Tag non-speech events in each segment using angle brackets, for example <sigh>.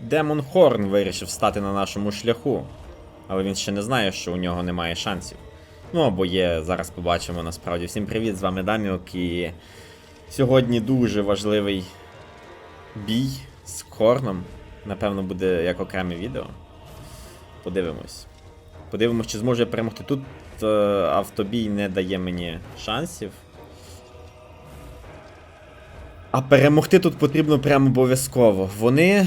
Демон Хорн вирішив стати на нашому шляху. Але він ще не знає, що у нього немає шансів. Ну або є, зараз побачимо насправді. Всім привіт, з вами Даміок і сьогодні дуже важливий бій з Хорном. Напевно, буде як окреме відео. Подивимось. Подивимось, чи зможе я перемогти. Тут е, автобій не дає мені шансів. А перемогти тут потрібно прямо обов'язково. Вони.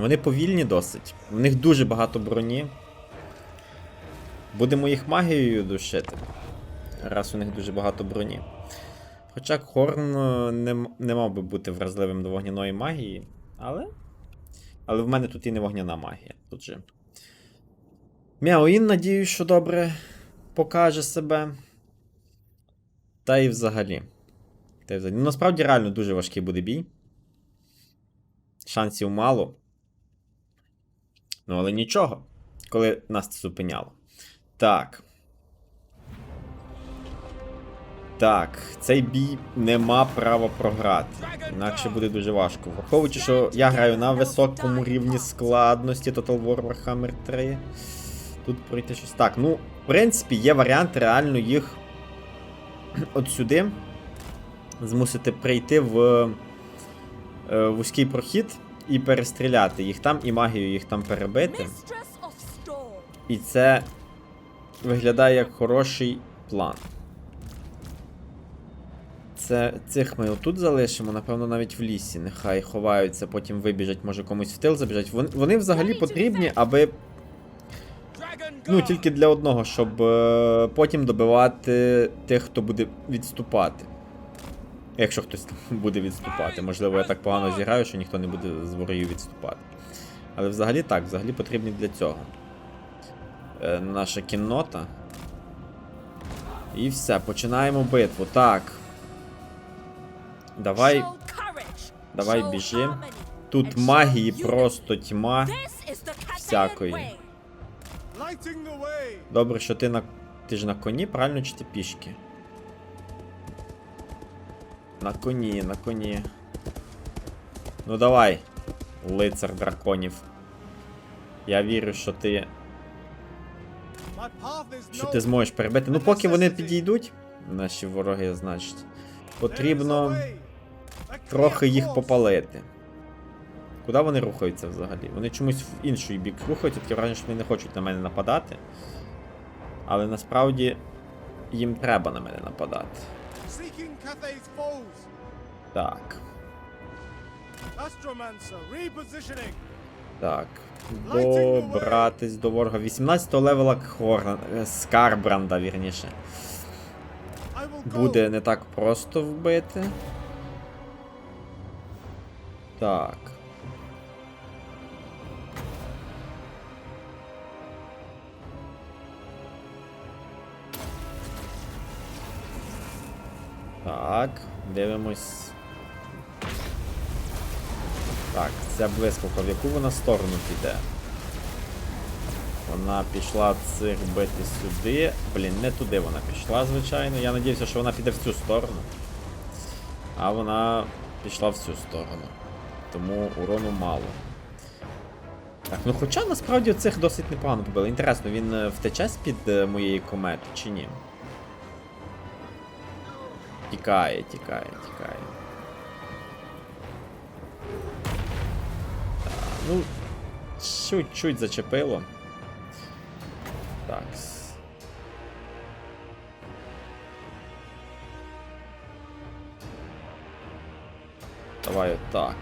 Вони повільні досить. В них дуже багато броні. Будемо їх магією душити. Раз у них дуже багато броні. Хоча Хорн е, не, не мав би бути вразливим до вогняної магії, але. Але в мене тут і не вогняна магія. Тут же. Мяуін, надіюсь, що добре покаже себе. Та і взагалі. Та й взагалі. Ну, насправді реально дуже важкий буде бій. Шансів мало. Ну, але нічого. Коли нас це зупиняло. Так. Так, цей бій нема права програти. Інакше буде дуже важко. Враховуючи, що я граю на високому рівні складності Total War Warhammer 3. Тут пройти щось. Так, ну, в принципі, є варіант реально їх <clears throat> от сюди змусити прийти в вузький прохід і перестріляти їх там, і магію їх там перебити. І це виглядає як хороший план. Це цих ми отут залишимо, напевно, навіть в лісі. Нехай ховаються, потім вибіжать, може комусь в тил забіжать. Вони, вони взагалі потрібні, аби. Ну, тільки для одного, щоб е, потім добивати тих, хто буде відступати. Якщо хтось там <laughs> буде відступати. Можливо, я так погано зіграю, що ніхто не буде з ворогів відступати. Але взагалі так, взагалі потрібні для цього. Е, наша кіннота. І все, починаємо битву. Так. Давай. Давай біжим. Тут магії просто тьма. Всякої. Добре, що ти на. Ти ж на коні, правильно чи ти пішки? На коні, на коні. Ну давай, лицар драконів. Я вірю, що ти. Що ти зможеш перебити. Ну, поки вони підійдуть, наші вороги, значить, потрібно трохи їх попалити. Куди вони рухаються взагалі? Вони чомусь в інший бік рухаються, таке враження, що вони не хочуть на мене нападати. Але насправді їм треба на мене нападати. Так. Так. Добратись до ворога. 18 левела Хорна. е, Скарбранда, вірніше. Буде не так просто вбити. Так. Так, дивимось. Так, ця блискавка, в яку вона сторону піде? Вона пішла цих бити сюди. Блін, не туди вона пішла, звичайно. Я надіявся, що вона піде в цю сторону. А вона пішла в цю сторону. Тому урону мало. Так, ну хоча насправді цих досить непогано побили. Інтересно, він е, втече з-під е, моєї комети чи ні? Тікає, тікає, тікає. Так, ну, чуть-чуть зачепило. Так. Давай отак.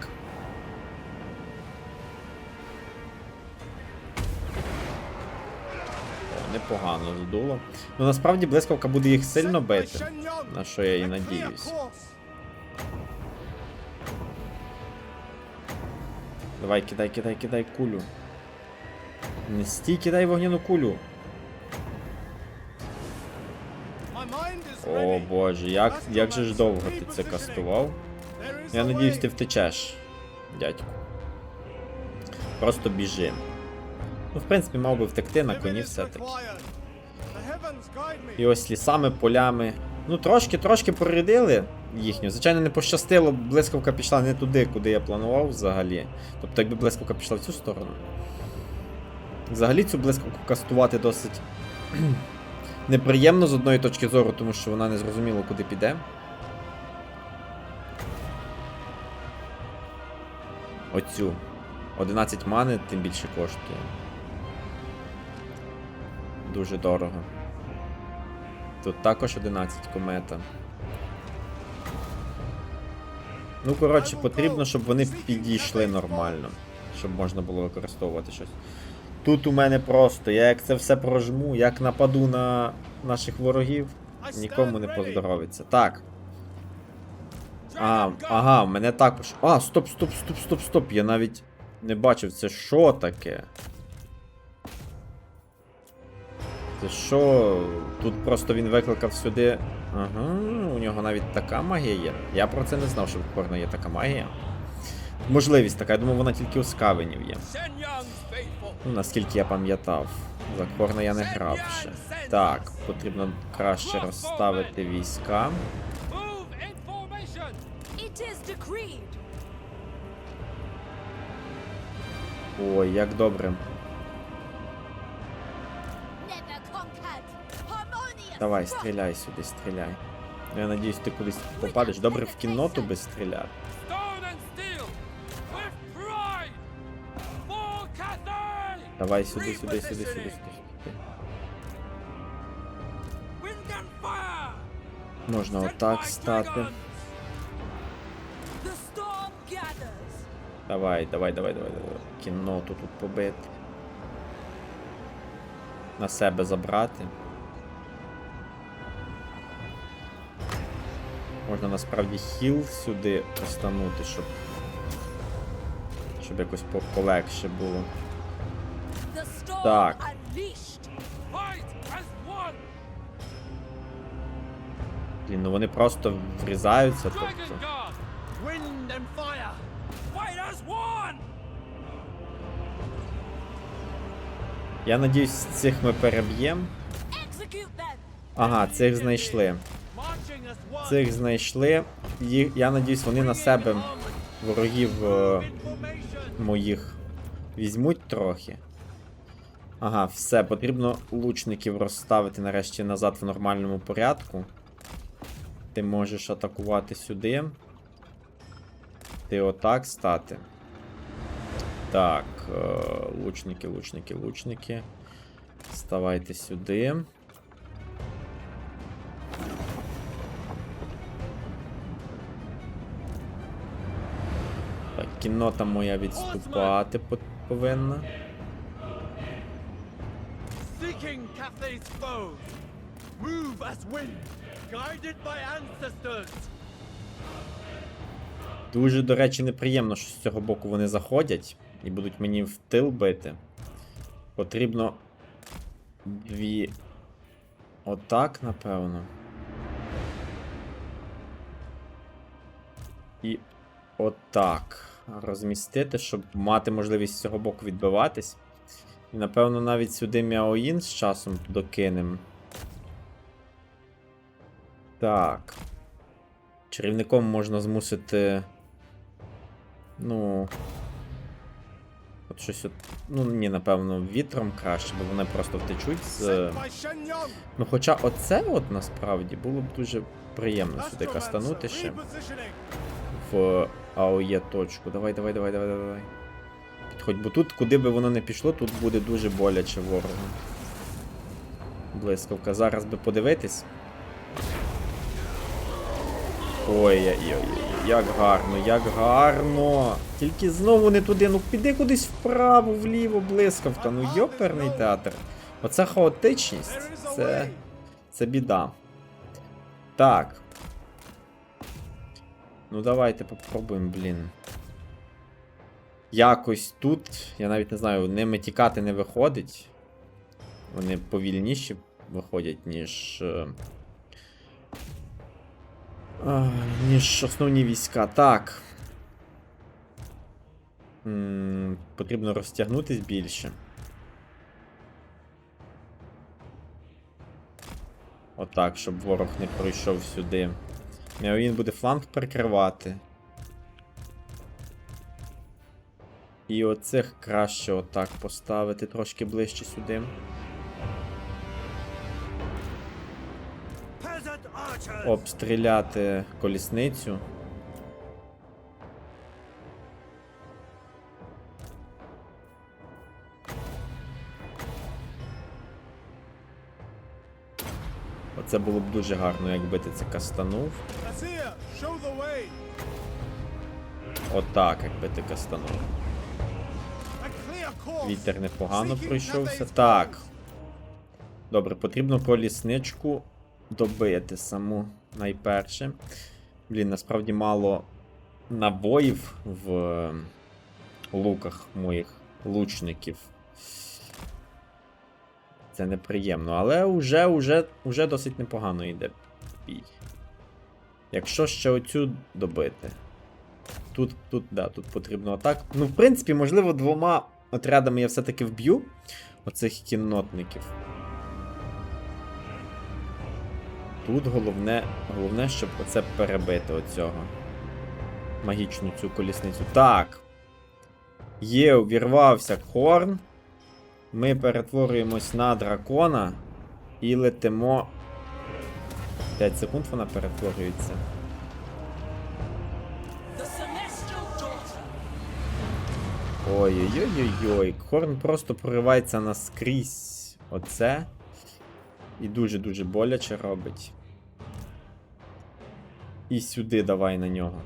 Непогано здуло. Ну насправді блискавка буде їх сильно бити. На що я і надіюсь. Давай, кидай, кидай, кидай кулю. Не стій, кидай вогняну кулю. О боже, як, як же ж довго ти це кастував? Я надіюсь, ти втечеш, дядьку. Просто біжи. Ну, в принципі, мав би втекти на коні все-таки. І ось лісами, полями. Ну, трошки, трошки порядили. їхню. Звичайно, не пощастило, блискавка пішла не туди, куди я планував взагалі. Тобто, якби блискавка пішла в цю сторону. Взагалі цю блискавку кастувати досить <clears throat> неприємно з одної точки зору, тому що вона не зрозуміла, куди піде. Оцю. 11 мани, тим більше коштує. Дуже дорого. Тут також 11 комета. Ну, коротше, потрібно, щоб вони підійшли нормально. Щоб можна було використовувати щось. Тут у мене просто, я як це все прожму, як нападу на наших ворогів, нікому не поздоровиться. Так. А, ага, мене також. А, стоп, стоп, стоп, стоп, стоп. Я навіть не бачив, це що таке? Це що? Тут просто він викликав сюди. Ага, у нього навіть така магія є. Я про це не знав, що в Корна є така магія. Можливість така, я думав, вона тільки у скавенів є. Ну, наскільки я пам'ятав. За Корна я не грав ще. Так, потрібно краще розставити війська. Ой, як добре. Давай, стріляй сюди, стріляй. Ну, Я надіюсь, ти кудись попадеш. Добре в кінноту би стріляти. Давай сюди, сюди, сюди, сюди, сюди. Можна отак стати. Давай, давай, давай, давай, давай. Кінноту тут побити. На себе забрати. Можна насправді хіл сюди постанути, щоб. Щоб якось полегше було. Так. Блін, ну вони просто врізаються, тобто. Я надіюсь, цих ми переб'ємо. Ага, цих знайшли. Цих знайшли. Їх, я надіюсь, вони на себе ворогів е, моїх візьмуть трохи. Ага, все, потрібно лучників розставити нарешті назад в нормальному порядку. Ти можеш атакувати сюди. Ти отак стати. Так, е, лучники, лучники, лучники. Ставайте сюди. Кіннота моя відступати повинна. Дуже, до речі, неприємно, що з цього боку вони заходять і будуть мені в тил бити. Потрібно дві. Отак, напевно. І отак. Розмістити, щоб мати можливість з цього боку відбиватись. І напевно навіть сюди Мяоїн з часом докинем. Так. Чарівником можна змусити. Ну. От щось от. Ну, ні, напевно, вітром краще, бо вони просто втечуть з. Ну, хоча оце от насправді було б дуже приємно сюди кастанути ще Repositioning. В АОЄ точку. Давай, давай, давай, давай, давай. Підходь, бо тут, куди би воно не пішло, тут буде дуже боляче ворогу. Блискавка. Зараз би подивитись. Ой-ой-ой, як гарно, як гарно. Тільки знову не туди. Ну піди кудись вправо, вліво, блискавка. Ну йоперний театр. Оце хаотичність. Це. Це біда. Так. Ну давайте попробуємо, блін. Якось тут, я навіть не знаю, ними тікати не виходить. Вони повільніші виходять, ніж. е, ніж основні війська. Так. Потрібно розтягнутись більше. Отак, щоб ворог не пройшов сюди. Він буде фланг прикривати. І оцих краще отак поставити трошки ближче сюди. Обстріляти колісницю. Оце було б дуже гарно, якби ти це кастанув. Отак, якби ти кастанув. Вітер непогано пройшовся. Так. Добре, потрібно колісничку добити саму найперше. Блін, насправді мало набоїв в луках моїх лучників. Це неприємно, але вже, вже, вже досить непогано йде бій. Якщо ще оцю добити. Тут, тут, да, тут потрібно атак. Ну, в принципі, можливо, двома отрядами я все-таки вб'ю оцих кіннотників. Тут головне, головне, щоб оце перебити оцього. Магічну цю колісницю. Так. Є, увірвався Хорн. Ми перетворюємось на дракона і летимо. 5 секунд вона перетворюється. The celestial daughter. Ой-ой-ой-ой. Хорн просто проривається наскрізь. Оце. І дуже-дуже боляче робить. І сюди давай на нього.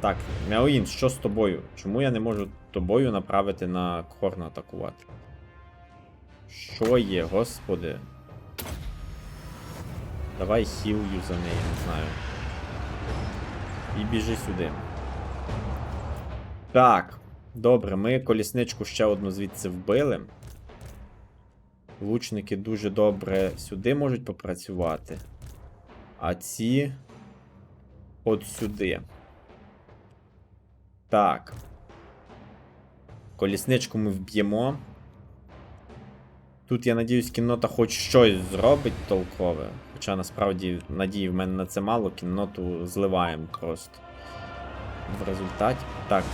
Так, Мяоїн, що з тобою? Чому я не можу тобою направити на Хорна атакувати? Що є, господи? Давай хілю за неї, не знаю. І біжи сюди. Так, добре, ми колісничку ще одну звідси вбили. Лучники дуже добре сюди можуть попрацювати. А ці. От сюди. Так. Колісничку ми вб'ємо. Тут, я надіюсь, кіннота хоч щось зробить толкове. Хоча насправді надії в мене на це мало, кінноту зливаємо просто. В результаті. Так.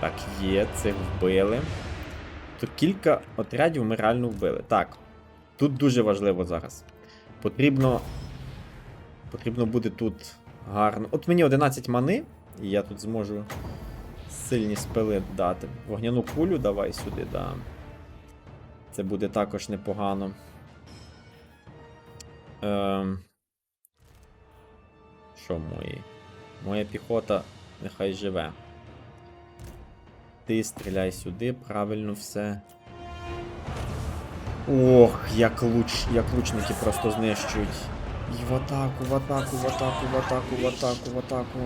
Так, є, цих вбили. Тут кілька отрядів ми реально вбили. Так. Тут дуже важливо зараз. Потрібно. Потрібно буде тут гарно. От мені 11 мани, і я тут зможу сильні спили дати. Вогняну кулю давай сюди дам. Це буде також непогано. Ем... Що мої? Моя піхота нехай живе. Ти стріляй сюди, правильно все. Ох, як луч, як лучники просто знищують. І в атаку, в атаку, в атаку, в атаку, в атаку, в атаку.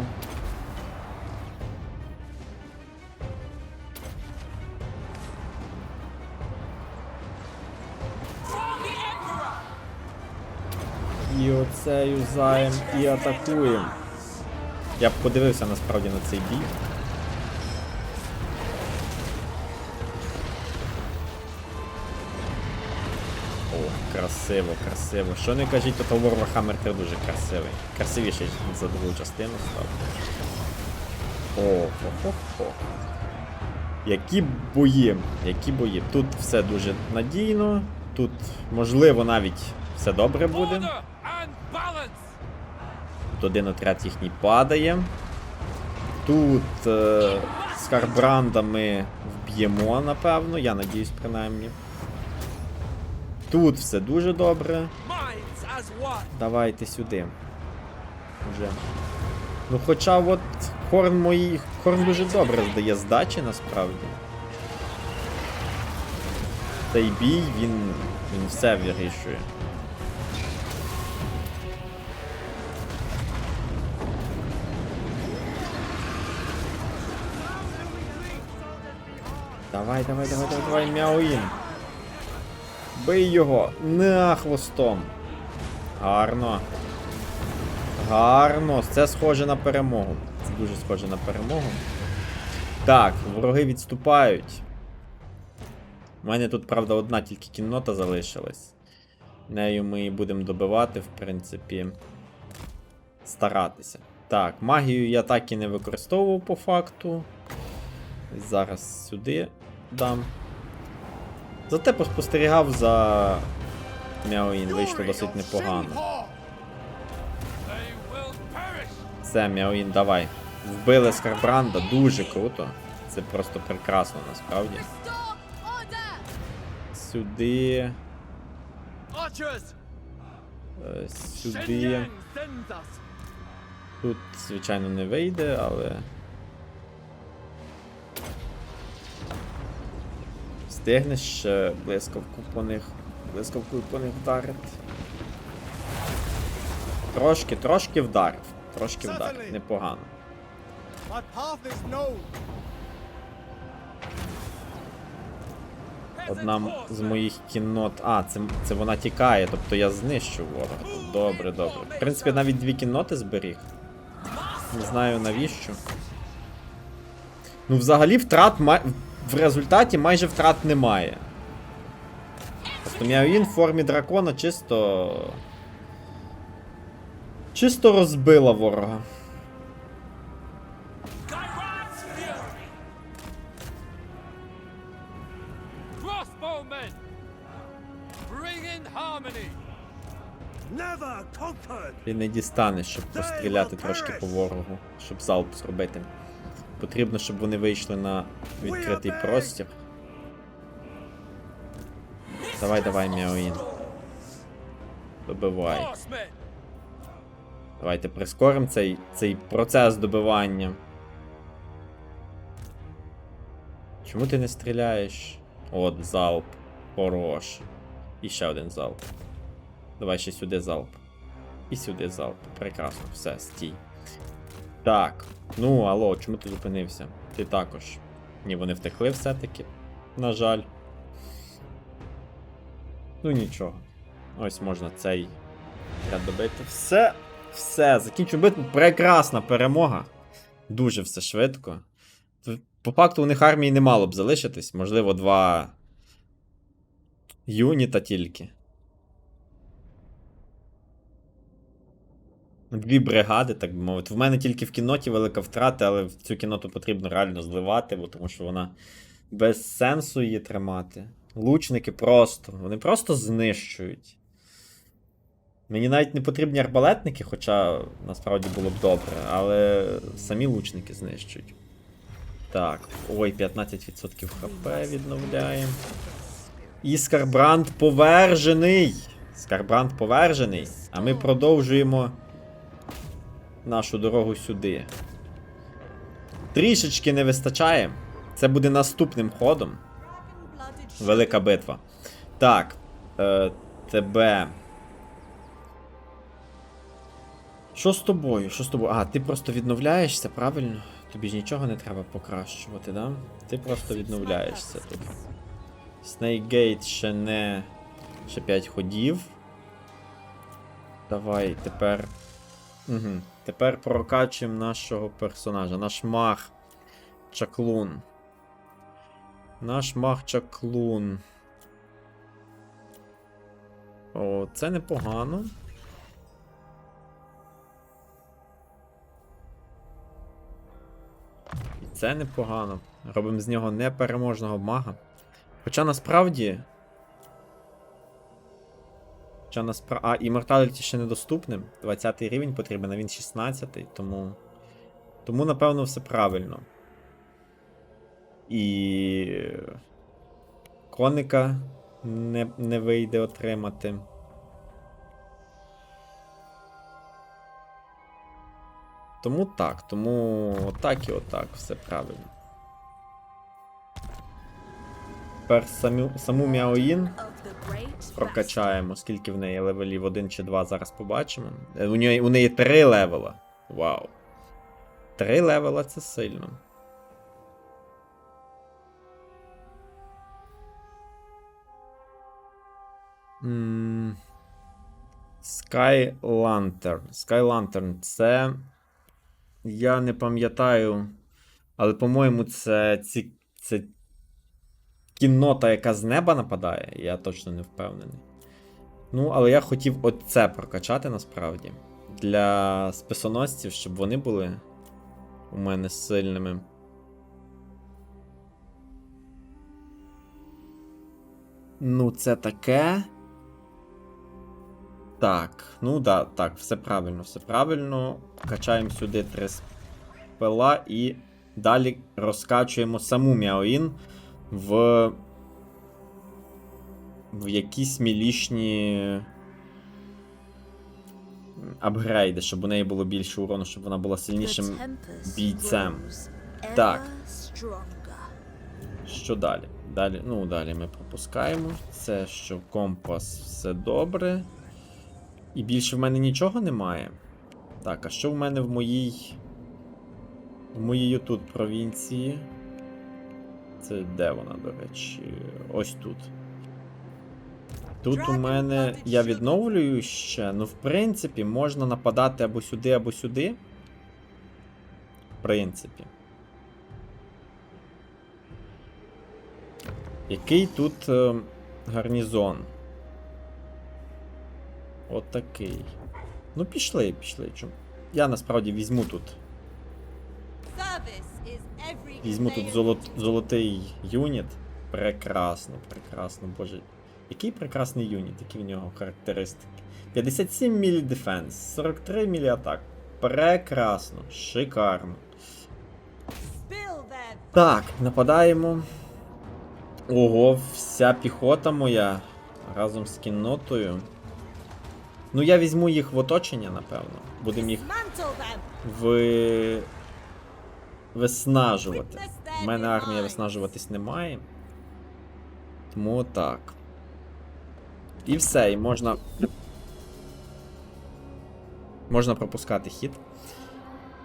І оце юзаєм і атакуємо. Я б подивився насправді на цей бій. О, красиво, красиво. Що не кажіть, то War Warhammer 3 дуже красивий. Красивіший за другу частину став. О, хо-хо-хо. Які бої, які бої. Тут все дуже надійно. Тут, можливо, навіть все добре буде. Тут один отряд їхній падає. Тут е, з Харбранда ми вб'ємо, напевно, я надіюсь, принаймні. Тут все дуже добре. Давайте сюди. Уже. Ну, хоча от Хорн мої. Хорн дуже добре здає здачі насправді. Цей бій, він. він все вирішує. Давай, давай, давай, давай, давай, Мяуїн. Бий його. На хвостом. Гарно. Гарно. Це схоже на перемогу. Це дуже схоже на перемогу. Так, вороги відступають. У мене тут, правда, одна тільки кіннота залишилась. Нею ми і будемо добивати, в принципі. Старатися. Так, магію я так і не використовував по факту. Зараз сюди дам. Зате поспостерігав за Мяоїн, вийшло досить непогано. Все, Мяоїн, давай. Вбили Скарбранда, дуже круто. Це просто прекрасно насправді. Сюди. Е, Сюди. Тут, звичайно, не вийде, але. Встигнеш ще блискавку по них. Блискавкою по них вдарити. Трошки, трошки вдарив. Трошки вдарив. Непогано. Одна з моїх кіннот. А, це, це вона тікає, тобто я знищу ворога. Добре, добре. В принципі, навіть дві кінноти зберіг. Не знаю навіщо. Ну, взагалі, втрат май... в результаті майже втрат немає. Просто Мяоїн в формі дракона чисто. Чисто розбила ворога. Ти не дістанеш, щоб постріляти трошки по ворогу, щоб залп зробити. Потрібно, щоб вони вийшли на відкритий простір. Давай, давай, Мяоїн. Добивай. Давайте прискоримо цей, цей процес добивання. Чому ти не стріляєш? От, залп. Хорош. І ще один залп. Давай ще сюди залп. І сюди залп. Прекрасно, все, стій. Так. Ну, алло, чому ти зупинився? Ти також. Ні, вони втекли все-таки. На жаль. Ну нічого. Ось можна цей ряд добити. Все. Все, закінчу битву. Прекрасна перемога. Дуже все швидко. По факту у них армії не мало б залишитись. Можливо, два юніта тільки. Дві бригади, так би мовити. В мене тільки в кінноті велика втрата, але в цю кінноту потрібно реально зливати, бо тому що вона без сенсу її тримати. Лучники просто. Вони просто знищують. Мені навіть не потрібні арбалетники, хоча насправді було б добре, але самі лучники знищують. Так, ой, 15% хп відновляємо. І Скарбранд повержений! Скарбранд повержений. А ми продовжуємо нашу дорогу сюди. Трішечки не вистачає. Це буде наступним ходом. Велика битва. Так. Е, тебе. Що з тобою? Що з тобою? А, ти просто відновляєшся, правильно? Тобі ж нічого не треба покращувати, да? Ти просто відновляєшся тут. Снейкгейт ще не. Ще 5 ходів. Давай, тепер. Угу. Тепер прокачуємо нашого персонажа. Наш маг Чаклун. Наш маг Чаклун. О, це непогано. І це непогано. Робимо з нього непереможного мага. Хоча насправді. Хоча насправді. А, імморталіті ще недоступним. 20 рівень потрібен, а він 16, тому. Тому, напевно, все правильно. І. Коника не, не вийде отримати. Тому так, тому отак і отак, все правильно. Тепер саму, саму Мяоїн прокачаємо, скільки в неї левелів 1 чи 2, зараз побачимо. Е, У неї, у неї 3 левела. Вау. 3 левела це сильно. М, Sky Lantern. Sky Lantern це. Я не пам'ятаю. Але, по-моєму, це, ці, це кіннота, яка з неба нападає. Я точно не впевнений. Ну, але я хотів оце прокачати насправді. Для списоносців, щоб вони були у мене сильними. Ну, це таке. Так, ну да, так, все правильно, все правильно. Качаємо сюди три спела і далі розкачуємо саму Мяоїн в. в якісь мілішні апгрейди, щоб у неї було більше урону, щоб вона була сильнішим бійцем. Так. Що далі? Далі, ну, далі ми пропускаємо. Це що компас все добре. І більше в мене нічого немає. Так, а що в мене в моїй. В моїй тут провінції? Це де вона, до речі? Ось тут. Тут у мене. Я відновлюю ще. Ну, в принципі, можна нападати або сюди, або сюди. В принципі. Який тут е, гарнізон? От. Ну, пішли, пішли. Я насправді візьму тут. Візьму тут золот, золотий юніт. Прекрасно, прекрасно, боже. Який прекрасний юніт, які в нього характеристики. 57 мілі дефенс, 43 мілі атак. Прекрасно, шикарно. Так, нападаємо. Ого, вся піхота моя разом з кіннотою. Ну, я візьму їх в оточення, напевно. Будемо їх ви... виснажувати. У мене армія виснажуватись немає. Тому так. І все, і можна. Можна пропускати хід.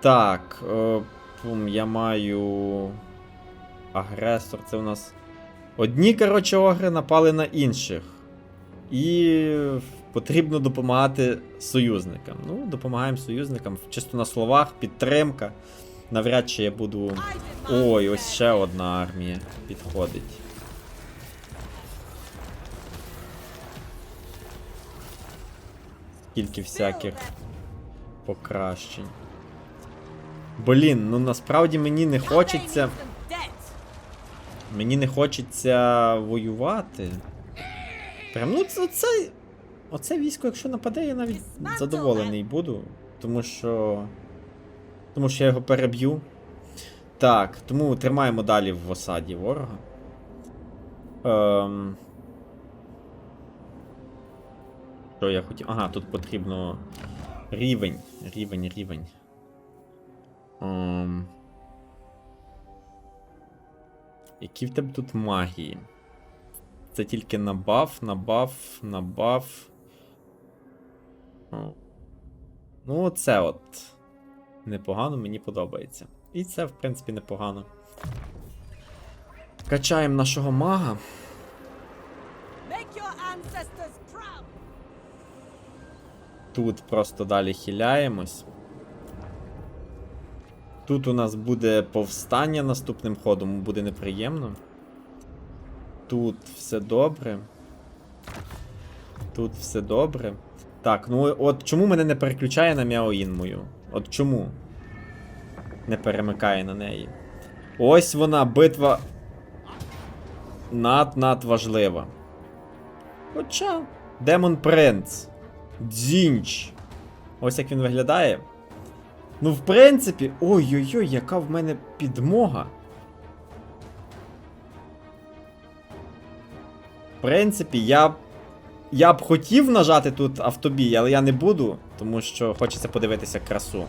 Так. Е, пум, я маю. Агресор, це у нас. Одні, коротше, огри напали на інших. І потрібно допомагати союзникам. Ну, допомагаємо союзникам. Чисто на словах, підтримка. Навряд чи я буду. Ой, ось ще одна армія підходить. Скільки всяких покращень. Блін, ну насправді мені не хочеться. Мені не хочеться воювати. Прям, ну це, це. Оце військо, якщо нападе, я навіть задоволений буду. Тому що. Тому що я його переб'ю. Так, тому тримаємо далі в осаді ворога. Ем... Що я хотів. Ага, тут потрібно рівень. Рівень, рівень. Ем... Які в тебе тут магії? Це тільки на баф, на баф, на баф. Ну, це от. Непогано, мені подобається. І це, в принципі, непогано. Качаємо нашого мага. Тут просто далі хиляємось. Тут у нас буде повстання наступним ходом, буде неприємно. Тут все добре. Тут все добре. Так, ну от чому мене не переключає на Мяоїн мою? От чому? Не перемикає на неї. Ось вона, битва. Над-над важлива. Хоча. Демон Принц. Дзінч. Ось як він виглядає. Ну, в принципі. Ой-ой-ой, яка в мене підмога. В принципі, я. Я б хотів нажати тут автобій, але я не буду, тому що хочеться подивитися красу.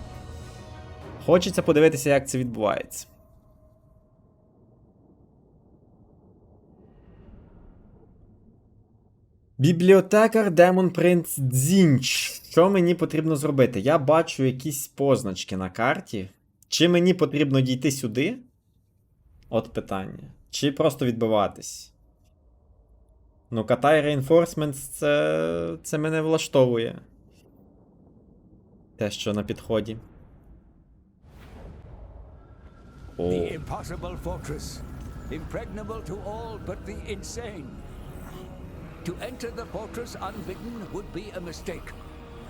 Хочеться подивитися, як це відбувається. Бібліотекар Демон Принц Дзінч. Що мені потрібно зробити? Я бачу якісь позначки на карті. Чи мені потрібно дійти сюди? От питання. Чи просто відбиватись? Ну, Катай Reinforcements це. це мене влаштовує. Те, що на підході. О. The impossible fortress, impregnable to all but the insane. To enter the fortress unbidden would be a mistake.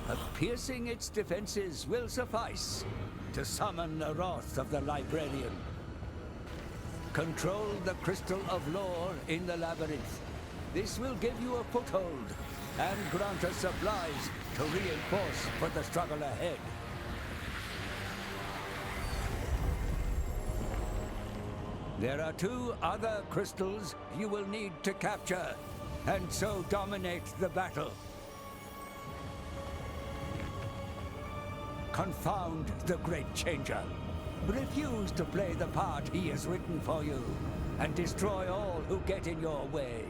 But piercing its defenses will suffice to summon the wrath of the librarian. Control the crystal of lore in the labyrinth. This will give you a foothold and grant us supplies to reinforce for the struggle ahead. There are two other crystals you will need to capture, and so dominate the battle. Confound the Great Changer. Refuse to play the part he has written for you, and destroy all who get in your way.